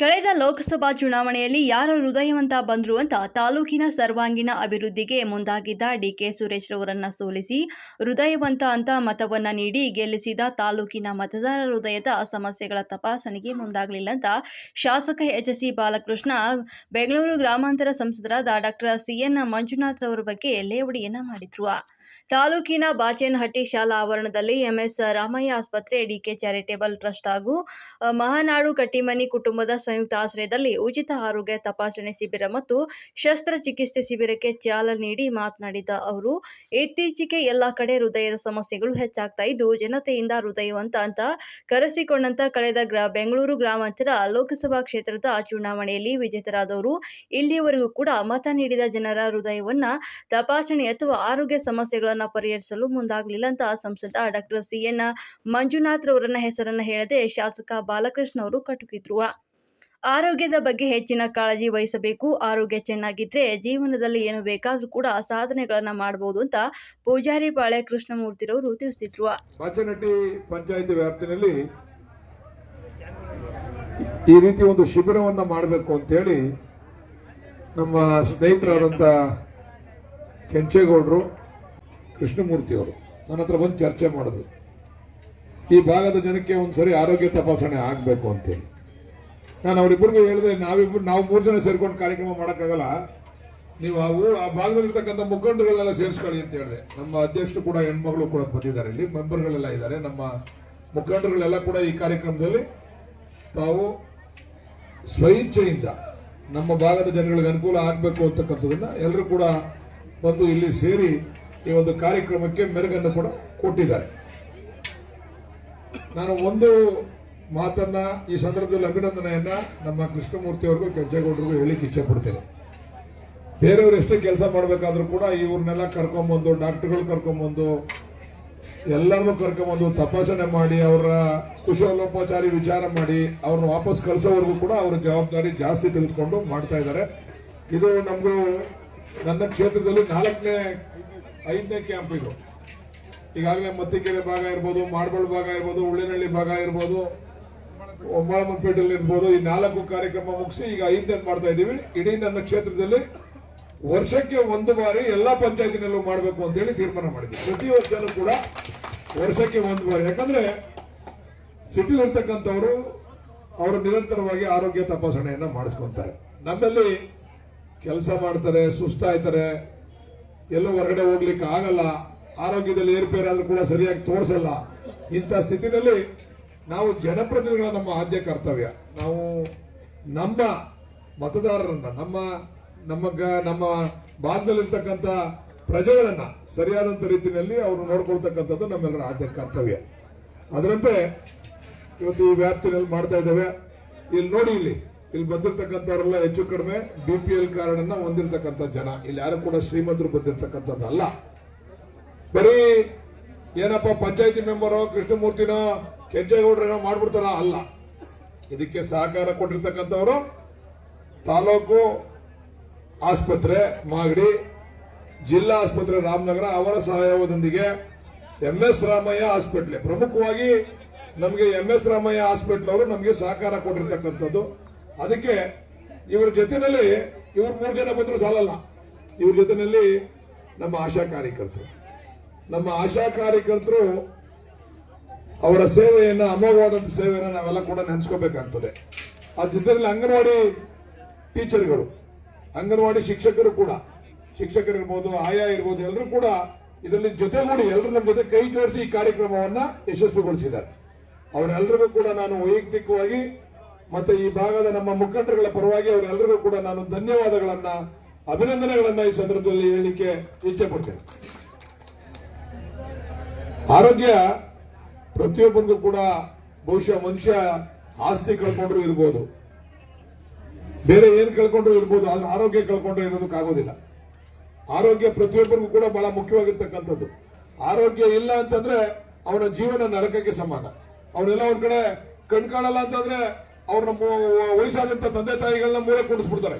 ಕಳೆದ ಲೋಕಸಭಾ ಚುನಾವಣೆಯಲ್ಲಿ ಯಾರು ಹೃದಯವಂತ ಬಂದರು ಅಂತ ತಾಲೂಕಿನ ಸರ್ವಾಂಗೀಣ ಅಭಿವೃದ್ಧಿಗೆ ಮುಂದಾಗಿದ್ದ ಡಿಕೆ ಸುರೇಶ್ ರವರನ್ನ ಸೋಲಿಸಿ ಹೃದಯವಂತ ಅಂತ ಮತವನ್ನ ನೀಡಿ ಗೆಲ್ಲಿಸಿದ ತಾಲೂಕಿನ ಮತದಾರರ ಹೃದಯದ ಸಮಸ್ಯೆಗಳ ತಪಾಸಣೆಗೆ ಮುಂದಾಗಲಿಲ್ಲ ಅಂತ ಶಾಸಕ ಎಚ್ ಸಿ ಬಾಲಕೃಷ್ಣ, ಬೆಂಗಳೂರು ಗ್ರಾಮಾಂತರ ಸಂಸದರಾದ ಡಾಕ್ಟರ್ ಸಿಎನ್ ಮಂಜುನಾಥ್ ರವರ ಬಗ್ಗೆ ಲೇವಡಿಯನ್ನ ಮಾಡಿದ್ರು. ತಾಲೂಕಿನ ಬಾಚೇನಹಟ್ಟಿ ಶಾಲಾ ಆವರಣದಲ್ಲಿ ಎಂಎಸ್ ರಾಮಯ್ಯ ಆಸ್ಪತ್ರೆ, ಡಿಕೆ ಚಾರಿಟೇಬಲ್ ಟ್ರಸ್ಟ್ ಹಾಗೂ ಮಹಾನಾಡು ಕಟ್ಟಿಮನಿ ಕುಟುಂಬದ ಸಂಯುಕ್ತ ಆಶ್ರಯದಲ್ಲಿ ಉಚಿತ ಆರೋಗ್ಯ ತಪಾಸಣೆ ಶಿಬಿರ ಮತ್ತು ಶಸ್ತ್ರಚಿಕಿತ್ಸೆ ಶಿಬಿರಕ್ಕೆ ಚಾಲನೆ ನೀಡಿ ಮಾತನಾಡಿದ ಅವರು, ಇತ್ತೀಚೆಗೆ ಎಲ್ಲ ಕಡೆ ಹೃದಯದ ಸಮಸ್ಯೆಗಳು ಹೆಚ್ಚಾಗ್ತಾ ಇದ್ದು, ಜನತೆಯಿಂದ ಹೃದಯವಂತ ಅಂತ ಕರೆಸಿಕೊಂಡಂತ ಕಳೆದ ಗ್ರಾ, ಬೆಂಗಳೂರು ಗ್ರಾಮಾಂತರ ಲೋಕಸಭಾ ಕ್ಷೇತ್ರದ ಚುನಾವಣೆಯಲ್ಲಿ ವಿಜೇತರಾದವರು ಇಲ್ಲಿಯವರೆಗೂ ಕೂಡ ಮತ ನೀಡಿದ ಜನರ ಹೃದಯವನ್ನ ತಪಾಸಣೆ ಅಥವಾ ಆರೋಗ್ಯ ಸಮಸ್ಯೆಗಳನ್ನು ಪರಿಹರಿಸಲು ಮುಂದಾಗಲಿಲ್ಲ ಅಂತ ಸಂಸದ ಡಾಕ್ಟರ್ ಸಿಎನ್ ಮಂಜುನಾಥ್ ರವರನ್ನ ಹೆಸರನ್ನ ಹೇಳದೆ ಶಾಸಕ ಬಾಲಕೃಷ್ಣ ಅವರು ಕಟುಕಿದ್ರು. ಆರೋಗ್ಯದ ಬಗ್ಗೆ ಹೆಚ್ಚಿನ ಕಾಳಜಿ ವಹಿಸಬೇಕು. ಆರೋಗ್ಯ ಚೆನ್ನಾಗಿದ್ರೆ ಜೀವನದಲ್ಲಿ ಏನು ಬೇಕಾದ್ರೂ ಕೂಡ ಸಾಧನೆಗಳನ್ನ ಮಾಡಬಹುದು ಅಂತ ಪೂಜಾರಿ ಪಾಳ್ಯ ಕೃಷ್ಣಮೂರ್ತಿರವರು ತಿಳಿಸಿದ್ರು. ಬಾಚನಟ್ಟಿ ಪಂಚಾಯತಿ ವ್ಯಾಪ್ತಿನಲ್ಲಿ ಈ ರೀತಿ ಒಂದು ಶಿಬಿರವನ್ನ ಮಾಡಬೇಕು ಅಂತೇಳಿ ನಮ್ಮ ಸ್ನೇಹಿತರಾದಂಥ ಕೆಂಚೇಗೌಡರು ಕೃಷ್ಣಮೂರ್ತಿ ಅವರು. ನನ್ನ ಹತ್ರ ಬಂದು ಚರ್ಚೆ ಮಾಡಿದ್ರು. ಈ ಭಾಗದ ಜನಕ್ಕೆ ಒಂದ್ಸರಿ ಆರೋಗ್ಯ ತಪಾಸಣೆ ಆಗಬೇಕು ಅಂತೇಳಿ. ನಾನು ಅವರಿಬ್ಬರಿಗೂ ಹೇಳಿದೆ ನಾವಿಬ್ರು ನಾವು ಮೂರು ಜನ ಸೇರ್ಕೊಂಡು ಕಾರ್ಯಕ್ರಮ ಮಾಡೋಕ್ಕಾಗಲ್ಲ. ನೀವು ಆ ಊರು ಆ ಭಾಗದಲ್ಲಿರ್ತಕ್ಕಂಥ ಮುಖಂಡರುಗಳೆಲ್ಲ ಸೇರಿಸ್ಕೊಳ್ಳಿ ಅಂತ ಹೇಳಿದೆ. ನಮ್ಮ ಅಧ್ಯಕ್ಷರು ಕೂಡ, ಹೆಣ್ಮಗಳು ಕೂಡ ಬಂದಿದ್ದಾರೆ ಇಲ್ಲಿ. ಮೆಂಬರ್ಗಳೆಲ್ಲ ಇದ್ದಾರೆ. ನಮ್ಮ ಮುಖಂಡರುಗಳೆಲ್ಲ ಕೂಡ ಈ ಕಾರ್ಯಕ್ರಮದಲ್ಲಿ ತಾವು ಸ್ವಇಚ್ಛೆಯಿಂದ ನಮ್ಮ ಭಾಗದ ಜನಗಳಿಗೆ ಅನುಕೂಲ ಆಗಬೇಕು ಅಂತಕ್ಕಂಥದನ್ನ ಎಲ್ಲರೂ ಕೂಡ ಬಂದು ಇಲ್ಲಿ ಸೇರಿ ಈ ಒಂದು ಕಾರ್ಯಕ್ರಮಕ್ಕೆ ಮೆರುಗನ್ನು ಕೂಡ ಕೊಟ್ಟಿದ್ದಾರೆ. ನಾನು ಒಂದು ಮಾತನ್ನ ಈ ಸಂದರ್ಭದಲ್ಲಿ ಅಭಿನಂದನೆಯನ್ನ ನಮ್ಮ ಕೃಷ್ಣಮೂರ್ತಿ ಅವ್ರಿಗೂ, ಕೆಂಚೇಗೌಡರಿಗೂ ಹೇಳಿಕ್ಕೆ ಇಚ್ಛೆ ಪಡ್ತೇನೆ ಬೇರೆಯವರು ಎಷ್ಟೇ ಕೆಲಸ ಮಾಡಬೇಕಾದ್ರೂ ಕೂಡ ಇವ್ರನ್ನೆಲ್ಲ ಕರ್ಕೊಂಬಂದು, ಡಾಕ್ಟರ್ಗಳು ಕರ್ಕೊಂಬಂದು, ಎಲ್ಲರನ್ನೂ ಕರ್ಕೊಂಬಂದು ತಪಾಸಣೆ ಮಾಡಿ, ಅವರ ಕುಶಲೋಪಚಾರಿ ವಿಚಾರ ಮಾಡಿ, ಅವ್ರನ್ನ ವಾಪಸ್ ಕಳಿಸೋವರೆಗೂ ಕೂಡ ಅವರ ಜವಾಬ್ದಾರಿ ಜಾಸ್ತಿ ತೆಗೆದುಕೊಂಡು ಮಾಡ್ತಾ ಇದ್ದಾರೆ. ಇದು ನಮ್ದು ನನ್ನ ಕ್ಷೇತ್ರದಲ್ಲಿ ನಾಲ್ಕನೇ, ಐದನೇ ಕ್ಯಾಂಪ್ ಇದು. ಈಗಾಗಲೇ ಮತ್ತಿಕೆರೆ ಭಾಗ ಇರ್ಬೋದು ಮಾಡಬಳ್ಳ ಭಾಗ ಇರ್ಬೋದು ಉಳ್ಳಿನಹಳ್ಳಿ ಭಾಗ ಇರ್ಬೋದು ಒಮ್ಮಳಮಪೇಟೆಯಲ್ಲಿ ಇರ್ಬೋದು ಈ ನಾಲ್ಕು ಕಾರ್ಯಕ್ರಮ ಮುಗಿಸಿ ಈಗ ಐದನೇ ಮಾಡ್ತಾ ಇದ್ದೀವಿ. ಇಡೀ ನನ್ನ ಕ್ಷೇತ್ರದಲ್ಲಿ ವರ್ಷಕ್ಕೆ ಒಂದು ಬಾರಿ ಎಲ್ಲಾ ಪಂಚಾಯತಿನಲ್ಲೂ ಮಾಡಬೇಕು ಅಂತೇಳಿ ತೀರ್ಮಾನ ಮಾಡಿದ್ವಿ ಪ್ರತಿ ವರ್ಷನೂ ಕೂಡ ವರ್ಷಕ್ಕೆ ಒಂದು ಬಾರಿ. ಯಾಕಂದ್ರೆ ಸಿಟಿ ಇರ್ತಕ್ಕಂಥವ್ರು, ಅವರು ನಿರಂತರವಾಗಿ ಆರೋಗ್ಯ ತಪಾಸಣೆಯನ್ನ ಮಾಡಿಸ್ಕೊಂತಾರೆ. ನಮ್ಮಲ್ಲಿ ಕೆಲಸ ಮಾಡ್ತಾರೆ, ಸುಸ್ತಾಯ್ತಾರೆ, ಎಲ್ಲೋ ಹೊರಗಡೆ ಹೋಗ್ಲಿಕ್ಕೆ ಆಗಲ್ಲ, ಆರೋಗ್ಯದಲ್ಲಿ ಏರ್ಪೇರಾದ್ರೂ ಕೂಡ ಸರಿಯಾಗಿ ತೋರಿಸಲ್ಲ. ಇಂಥ ಸ್ಥಿತಿನಲ್ಲಿ ನಾವು ಜನಪ್ರತಿನಿಧಿಗಳ ನಮ್ಮ ಆದ್ಯ ಕರ್ತವ್ಯ. ನಾವು ನಮ್ಮ ಮತದಾರರನ್ನ, ನಮ್ಮ ನಮ್ಮ ನಮ್ಮ ಭಾಗದಲ್ಲಿರ್ತಕ್ಕಂಥ ಪ್ರಜೆಗಳನ್ನ ಸರಿಯಾದಂತ ರೀತಿಯಲ್ಲಿ ಅವರು ನೋಡ್ಕೊಳ್ತಕ್ಕಂಥದ್ದು ನಮ್ಮೆಲ್ಲರ ಆದ್ಯ ಕರ್ತವ್ಯ. ಅದರಂತೆ ಇವತ್ತು ಈ ವ್ಯಾಪ್ತಿನಲ್ಲಿ ಮಾಡ್ತಾ ಇದ್ದೇವೆ. ಇಲ್ಲಿ ನೋಡಿ ಇಲ್ಲಿ. ಇಲ್ಲಿ ಬಂದಿರ್ತಕ್ಕಂಥವ್ರೆಲ್ಲ ಹೆಚ್ಚು ಕಡಿಮೆ ಬಿ ಪಿ ಎಲ್ ಕಾರ್ಡ್ ಹೊಂದಿರತಕ್ಕಂಥ ಜನ. ಇಲ್ಲಿ ಯಾರು ಕೂಡ ಶ್ರೀಮಂತರು ಬಂದಿರತಕ್ಕಂಥದ್ದಲ್ಲ. ಬರೀ ಏನಪ್ಪ ಪಂಚಾಯತಿ ಮೆಂಬರೋ ಕೃಷ್ಣಮೂರ್ತಿನೋ ಕೆಂಚೇಗೌಡರೇನೋ ಮಾಡ್ಬಿಡ್ತಾರ ಅಲ್ಲ. ಇದಕ್ಕೆ ಸಹಕಾರ ಕೊಟ್ಟಿರ್ತಕ್ಕಂಥವ್ರು ತಾಲೂಕು ಆಸ್ಪತ್ರೆ, ಮಾಗಡಿ, ಜಿಲ್ಲಾ ಆಸ್ಪತ್ರೆ ರಾಮನಗರ ಅವರ ಸಹಯೋಗದೊಂದಿಗೆ ಎಂಎಸ್ ರಾಮಯ್ಯ ಹಾಸ್ಪಿಟ್ಲ್. ಪ್ರಮುಖವಾಗಿ ನಮಗೆ ಎಂಎಸ್ ರಾಮಯ್ಯ ಹಾಸ್ಪಿಟ್ಲ್ ಅವರು ನಮಗೆ ಸಹಕಾರ ಕೊಟ್ಟಿರ್ತಕ್ಕಂಥದ್ದು. ಅದಕ್ಕೆ ಇವರ ಜೊತೆನಲ್ಲಿ ಇವ್ರ ಮೂರು ಜನ ಬಂದ್ರು ಸಾಲಲ್ಲ. ಇವ್ರ ಜೊತೆನಲ್ಲಿ ನಮ್ಮ ಆಶಾ ಕಾರ್ಯಕರ್ತರು. ನಮ್ಮ ಆಶಾ ಕಾರ್ಯಕರ್ತರು ಅವರ ಸೇವೆಯನ್ನ, ಅಮೋಘವಾದಂತ ಸೇವೆಯನ್ನ ನಾವೆಲ್ಲ ಕೂಡ ನೆನೆಸ್ಕೋಬೇಕಾಗ್ತದೆ. ಆ ಜೊತೆಯಲ್ಲಿ ಅಂಗನವಾಡಿ ಟೀಚರ್ಗಳು, ಅಂಗನವಾಡಿ ಶಿಕ್ಷಕರು ಕೂಡ ಶಿಕ್ಷಕರಿರ್ಬೋದು ಆಯಾ ಇರ್ಬೋದು ಎಲ್ಲರೂ ಕೂಡ ಇದರಲ್ಲಿ ಜೊತೆಗೂಡಿ ಎಲ್ಲರೂ ನಮ್ಮ ಜೊತೆ ಕೈ ಜೋಡಿಸಿ ಈ ಕಾರ್ಯಕ್ರಮವನ್ನ ಯಶಸ್ವಿಗೊಳಿಸಿದ್ದಾರೆ. ಅವರೆಲ್ಲರಿಗೂ ಕೂಡ ನಾನು ವೈಯಕ್ತಿಕವಾಗಿ ಮತ್ತೆ ಈ ಭಾಗದ ನಮ್ಮ ಮುಖಂಡರುಗಳ ಪರವಾಗಿ ಅವರೆಲ್ಲರಿಗೂ ಕೂಡ ನಾನು ಧನ್ಯವಾದಗಳನ್ನ, ಅಭಿನಂದನೆಗಳನ್ನ ಈ ಸಂದರ್ಭದಲ್ಲಿ ಹೇಳಲಿಕ್ಕೆ ಇಚ್ಛೆ ಪಡ್ತೇನೆ. ಆರೋಗ್ಯ ಪ್ರತಿಯೊಬ್ಬರಿಗೂ ಕೂಡ ಬಹುಶಃ ಮನುಷ್ಯ ಆಸ್ತಿ ಕಳ್ಕೊಂಡ್ರು ಇರ್ಬೋದು. ಬೇರೆ ಏನ್ ಕಳ್ಕೊಂಡ್ರು ಇರ್ಬೋದು, ಆದ್ರೆ ಆರೋಗ್ಯ ಕಳ್ಕೊಂಡ್ರೆ ಇರೋದಕ್ಕಾಗೋದಿಲ್ಲ ಆರೋಗ್ಯ ಪ್ರತಿಯೊಬ್ಬರಿಗೂ ಕೂಡ ಬಹಳ ಮುಖ್ಯವಾಗಿರ್ತಕ್ಕಂಥದ್ದು. ಆರೋಗ್ಯ ಇಲ್ಲ ಅಂತಂದ್ರೆ ಅವನ ಜೀವನ ನರಕಕ್ಕೆ ಸಮಾನ. ಅವನೆಲ್ಲ ಒಂದ್ ಕಡೆ ಕಣ್ ಕಾಣಲ್ಲ ಅಂತಂದ್ರೆ ಅವ್ರನ್ನ ನಮ್ಮ ವಯಸ್ಸಾದಂತ ತಂದೆ ತಾಯಿಗಳನ್ನ ಮೂಲೆ ಕೂಡಿಸ್ಬಿಡ್ತಾರೆ.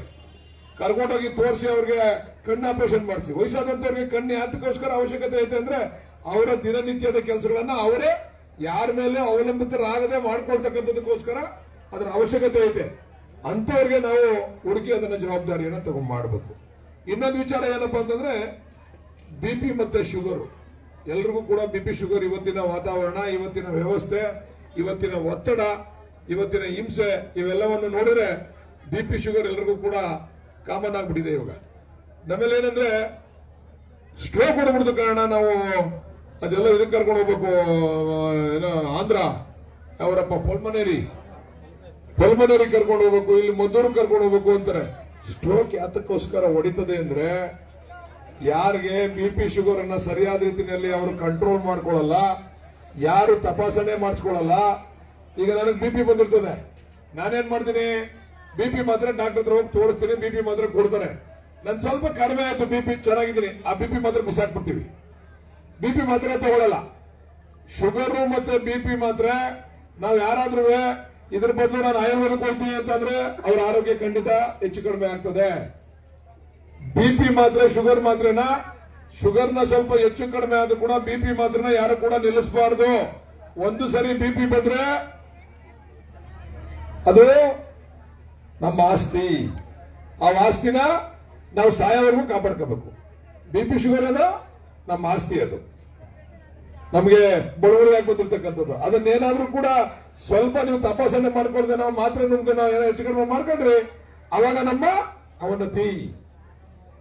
ಕರ್ಕೊಂಡೋಗಿ ತೋರಿಸಿ ಅವ್ರಿಗೆ ಕಣ್ಣು ಆಪರೇಷನ್ ಮಾಡಿಸಿ. ವಯಸ್ಸಾದಂತವ್ರಿಗೆ ಕಣ್ಣು ಯಾತಕ್ಕೋಸ್ಕರ ಅವಶ್ಯಕತೆ ಐತೆ ಅಂದ್ರೆ ಅವರ ದಿನನಿತ್ಯದ ಕೆಲಸಗಳನ್ನ ಅವರೇ ಯಾರ ಮೇಲೆ ಅವಲಂಬಿತರಾಗದೆ ಮಾಡ್ಕೊಳ್ತಕ್ಕಂಥದಕ್ಕೋಸ್ಕರ ಅದರ ಅವಶ್ಯಕತೆ ಐತೆ. ಅಂತವ್ರಿಗೆ ನಾವು ಹುಡುಕಿ ಅದನ್ನ ಜವಾಬ್ದಾರಿಯನ್ನ ತಗೊಂಡ್ ಮಾಡಬೇಕು. ಇನ್ನೊಂದು ವಿಚಾರ ಏನಪ್ಪಾ ಅಂತಂದ್ರೆ ಬಿ ಪಿ ಮತ್ತೆ ಶುಗರ್. ಎಲ್ರಿಗೂ ಕೂಡ ಬಿ ಪಿ ಶುಗರ್ ಇವತ್ತಿನ ವಾತಾವರಣ, ಇವತ್ತಿನ ವ್ಯವಸ್ಥೆ, ಇವತ್ತಿನ ಒತ್ತಡ ಇವತ್ತಿನ ಹಿಂಸೆ ಇವೆಲ್ಲವನ್ನು ನೋಡಿದ್ರೆ ಬಿ ಪಿ ಶುಗರ್ ಎಲ್ರಿಗೂ ಕೂಡ ಕಾಮನ್ ಆಗ್ಬಿಟ್ಟಿದೆ ಇವಾಗ. ನಮ್ಮಲ್ಲಿ ಏನಂದ್ರೆ ಸ್ಟ್ರೋಕ್ ಹೊಡ್ಬಿಡ್ತು ಕಾರಣ ನಾವು ಅದೆಲ್ಲ ಇದಕ್ಕೆ ಕರ್ಕೊಂಡು ಹೋಗ್ಬೇಕು ಏನೋ ಆಂಧ್ರ ಅವರಪ್ಪ ಪೊಲ್ಮನೇರಿ. ಪೊಲ್ಮನೇರಿ ಕರ್ಕೊಂಡು ಹೋಗ್ಬೇಕು, ಇಲ್ಲಿ ಮದ್ದೂರು ಕರ್ಕೊಂಡು ಹೋಗ್ಬೇಕು ಅಂತಾರೆ. ಸ್ಟ್ರೋಕ್ ಯಾತಕ್ಕೋಸ್ಕರ ಹೊಡಿತದೆ ಅಂದ್ರೆ ಯಾರಿಗೆ ಬಿ ಪಿ ಶುಗರ್ ಅನ್ನ ಸರಿಯಾದ ರೀತಿಯಲ್ಲಿ ಅವರು ಕಂಟ್ರೋಲ್ ಮಾಡ್ಕೊಳ್ಳಲ್ಲ, ಯಾರು ತಪಾಸಣೆ ಮಾಡಿಸ್ಕೊಳ್ಳಲ್ಲ ಈಗ ನನಗೆ ಬಿ ಪಿ ಬಂದಿರ್ತದೆ. ನಾನೇನ್ ಮಾಡ್ತೀನಿ? ಬಿ ಪಿ ಮಾತ್ರ ಡಾಕ್ಟರ್ ಹತ್ರ ಹೋಗಿ ತೋರಿಸ್ತೀನಿ ಬಿ ಪಿ ಮಾತ್ರ ಕೊಡ್ತಾರೆ. ನನ್ ಸ್ವಲ್ಪ ಕಡಿಮೆ ಆಯ್ತು ಬಿ ಪಿ ಚೆನ್ನಾಗಿದ್ದೀನಿ. ಆ ಬಿ ಪಿ ಮಾತ್ರ ಬಿಸಾಕ್ಬಿಡ್ತೀವಿ ಬಿ ಪಿ ಮಾತ್ರ ತಗೊಳ್ಳಲ್ಲ ಶುಗರ್ ಮತ್ತೆ ಬಿ ಪಿ ಮಾತ್ರ ನಾವ್ ಯಾರಾದ್ರೂ ಇದ್ರ ಬದಲು ನಾನು ಆಯುರ್ವೇದಕ್ಕೆ ಹೋಗ್ತೀನಿ ಅಂತಂದ್ರೆ ಅವ್ರ ಆರೋಗ್ಯ ಖಂಡಿತ ಹೆಚ್ಚು ಕಡಿಮೆ ಆಗ್ತದೆ. ಬಿ ಪಿ ಮಾತ್ರ ಶುಗರ್ ಮಾತ್ರನ? ಶುಗರ್ನ ಸ್ವಲ್ಪ ಹೆಚ್ಚು ಕಡಿಮೆ ಆದ್ರೂ ಕೂಡ ಬಿ ಪಿ ಮಾತ್ರನ ಯಾರು ಕೂಡ ನಿಲ್ಲಿಸಬಾರ್ದು. ಒಂದು ಸರಿ ಬಿ ಪಿ ಬಂದ್ರೆ ಅದು ನಮ್ಮ ಆಸ್ತಿ. ಆ ಆಸ್ತಿನ ನಾವು ಸಾಯವರೆಗೂ ಕಾಪಾಡ್ಕೋಬೇಕು. ಬಿ ಪಿ ಶುಗರ್ ಅದು, ನಮ್ಮ ಆಸ್ತಿ ಅದು. ನಮಗೆ ಬಡವರಿಗೆ ಬಂದಿರ್ತಕ್ಕಂಥದ್ದು ಅದನ್ನೇನಾದ್ರೂ ಕೂಡ ಸ್ವಲ್ಪ ನೀವು ತಪಾಸಣೆ ಮಾಡ್ಕೊಳ್ದೆ ನಾವು ಮಾತ್ರ ನಾವು ಏನೋ ಹೆಚ್ಚು ಕಡಿಮೆ ಮಾಡ್ಕೊಂಡ್ರಿ, ಅವಾಗ ನಮ್ಮ ಅವನತಿ.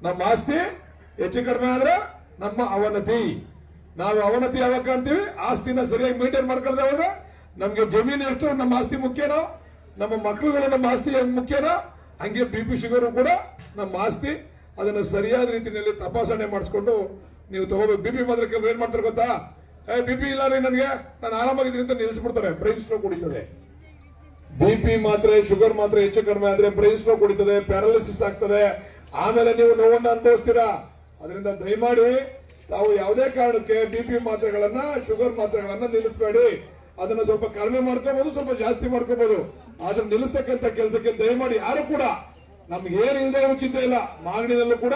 ನಮ್ಮ ಆಸ್ತಿ ಹೆಚ್ಚು ಕಡಿಮೆ ಆದ್ರೆ ನಮ್ಮ ಅವನತಿ. ನಾವು ಅವನತಿ ಯಾವಾಗ ಕಾಣ್ತೀವಿ? ಆಸ್ತಿನ ಸರಿಯಾಗಿ ಮೇಂಟೈನ್ ಮಾಡ್ಕೊಳ್ದೆ ಅವಾಗ ನಮ್ಗೆ ಜಮೀನು ಎಷ್ಟು, ನಮ್ಮ ಆಸ್ತಿ ಮುಖ್ಯನೋ ನಮ್ಮ ಮಕ್ಕಳುಗಳು ನಮ್ಮ ಆಸ್ತಿ ಹೆಂಗ್ ಮುಖ್ಯನಾ? ಹಂಗೆ ಬಿ ಪಿ ಶುಗರ್ ಕೂಡ ನಮ್ಮ ಆಸ್ತಿ. ಅದನ್ನ ಸರಿಯಾದ ರೀತಿಯಲ್ಲಿ ತಪಾಸಣೆ ಮಾಡಿಸ್ಕೊಂಡು ನೀವು ತಗೋಬೇಕು. ಬಿ ಪಿ ಮಾತ್ರ ಏನ್ ಮಾಡ್ತಾರೆ ಗೊತ್ತಾ? ಏ, ಬಿ ಪಿ ಇಲ್ಲ ರೀ ನನಗೆ. ನಾನು ಆರಾಮಾಗಿದ್ದೀನಿ ಅಂತ ನಿಲ್ಲಿಸ್ಬಿಡ್ತಾರೆ. ಬ್ರೈನ್ ಸ್ಟ್ರೋಕ್ ಕುಡಿತದೆ ಬಿ ಪಿ ಮಾತ್ರೆ, ಶುಗರ್ ಮಾತ್ರೆ ಹೆಚ್ಚು ಕಡಿಮೆ ಆದ್ರೆ ಬ್ರೈನ್ ಸ್ಟ್ರೋಕ್ ಕುಡಿತದೆ ಪ್ಯಾರಾಲಿಸಿಸ್ ಆಗ್ತದೆ. ಆಮೇಲೆ ನೀವು ನೋವನ್ನ ಅನುಭವಿಸ್ತೀರಾ? ಅದರಿಂದ ದಯಮಾಡಿ ತಾವು ಯಾವುದೇ ಕಾರಣಕ್ಕೆ ಬಿ ಪಿ ಮಾತ್ರೆಗಳನ್ನ, ಶುಗರ್ ಮಾತ್ರೆಗಳನ್ನ ನಿಲ್ಲಿಸಬೇಡಿ. ಅದನ್ನ ಸ್ವಲ್ಪ ಕಡಿಮೆ ಮಾಡ್ಕೋಬಹುದು ಸ್ವಲ್ಪ ಜಾಸ್ತಿ ಮಾಡ್ಕೋಬಹುದು ಆದ್ರೆ ನಿಲ್ಲಿಸ್ತಕ್ಕಂಥ ಕೆಲಸಕ್ಕೆ ದಯಮಾಡಿ ಯಾರು ಕೂಡ ನಮ್ಗೆ ಏನಿಲ್ಲದೆ ಉಚಿತ ಇಲ್ಲ. ಮಾಗಣಿನಲ್ಲೂ ಕೂಡ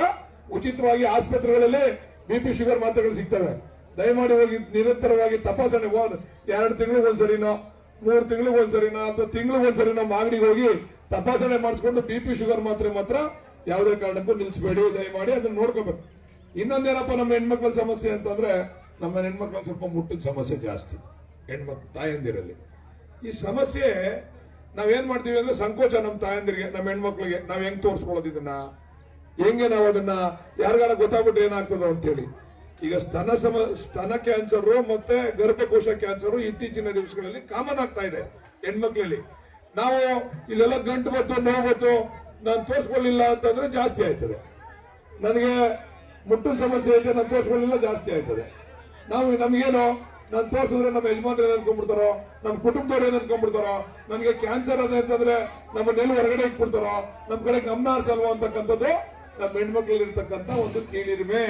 ಉಚಿತವಾಗಿ ಆಸ್ಪತ್ರೆಗಳಲ್ಲಿ ಬಿ ಪಿ ಶುಗರ್ ಮಾತ್ರೆಗಳು ಸಿಗ್ತವೆ. ದಯಮಾಡಿ ಹೋಗಿ ನಿರಂತರವಾಗಿ ತಪಾಸಣೆ. ಎರಡು ತಿಂಗಳಿಗೆ ಒಂದ್ಸರಿನೋ, ಮೂರು ತಿಂಗಳಿಗೆ ಒಂದ್ಸರಿನೋ, ಅಥವಾ ತಿಂಗಳಿಗೆ ಒಂದ್ಸರಿನೋ ಮಾಗಣಿಗೆ ಹೋಗಿ ತಪಾಸಣೆ ಮಾಡಿಸ್ಕೊಂಡು ಬಿ ಪಿ ಶುಗರ್ ಮಾತ್ರೆ ಮಾತ್ರ ಯಾವುದೇ ಕಾರಣಕ್ಕೂ ನಿಲ್ಲಿಸಬೇಡಿ. ದಯಮಾಡಿ ಅದನ್ನ ನೋಡ್ಕೋಬೇಕು. ಇನ್ನೊಂದೇನಪ್ಪ ನಮ್ಮ ಹೆಣ್ಮಕ್ಳ ಸಮಸ್ಯೆ ಅಂತಂದ್ರೆ, ನಮ್ಮ ಹೆಣ್ಮಕ್ಳ ಸ್ವಲ್ಪ ಮುಟ್ಟಿದ ಸಮಸ್ಯೆ ಜಾಸ್ತಿ. ಹೆಣ್ಮಕ್ಳು ತಾಯಂದಿರಲ್ಲಿ. ಈ ಸಮಸ್ಯೆ ನಾವೇನ್ ಮಾಡ್ತೀವಿ ಅಂದ್ರೆ ಸಂಕೋಚ ನಮ್ಮ ತಾಯಂದಿರಿಗೆ ನಮ್ಮ ಹೆಣ್ಮಕ್ಳಿಗೆ. ನಾವ್ ಹೆಂಗ್ ತೋರಿಸ್ಕೊಳ್ಳೋದು ಇದನ್ನ? ಹೆಂಗೆ ನಾವು ಅದನ್ನ ಯಾರಿಗಾರ ಗೊತ್ತಾಗ್ಬಿಟ್ರೆ ಏನಾಗ್ತದೋ ಅಂತೇಳಿ. ಈಗ ಸ್ತನ ಸಮ, ಸ್ತನ ಕ್ಯಾನ್ಸರು ಮತ್ತೆ ಗರ್ಭಕೋಶ ಕ್ಯಾನ್ಸರು ಇತ್ತೀಚಿನ ದಿವಸಗಳಲ್ಲಿ ಕಾಮನ್ ಆಗ್ತಾ ಇದೆ ಹೆಣ್ಮಕ್ಳಲ್ಲಿ. ನಾವು ಇಲ್ಲೆಲ್ಲ ಗಂಟು ಬತ್ತು, ನೋವು ಬತ್ತು, ನಾನು ತೋರಿಸ್ಕೊಳ್ಳಿಲ್ಲ ಅಂತಂದ್ರೆ ಜಾಸ್ತಿ ಆಯ್ತದೆ. ನನಗೆ ಮುಟ್ಟು ಸಮಸ್ಯೆ ಐತೆ, ನಾನು ತೋರಿಸ್ಕೊಳ್ಳಿಲ್ಲ, ಜಾಸ್ತಿ ಆಯ್ತದೆ. ನಾವು ನಮ್ಗೇನು ನಾನು ತೋರಿಸಿದ್ರೆ ನಮ್ಮ ಯಜಮಾನ್ರು ಅನ್ಕೊಂಡ್ಬಿಡ್ತಾರೋ, ನಮ್ಮ ಕುಟುಂಬದವ್ರು ಏನ್ ಅನ್ಕೊಂಡ್ಬಿಡ್ತಾರೋ, ನನಗೆ ಕ್ಯಾನ್ಸರ್ ಅದ ಅಂತಂದ್ರೆ ನಮ್ಮ ನೆಲ್ ಹೊರಗಡೆ ಇಟ್ಬಿಡ್ತಾರೋ ನಮ್ಮ ಕಡೆ ಗಮನ ಹರಿಸಲ್ವಾ ಅಂತಕ್ಕಂಥದ್ದು ನಮ್ಮ ಹೆಣ್ಮಕ್ಳಲ್ಲಿ ಇರ್ತಕ್ಕಂಥ ಒಂದು ಕೀಳಿರಿಮೆ.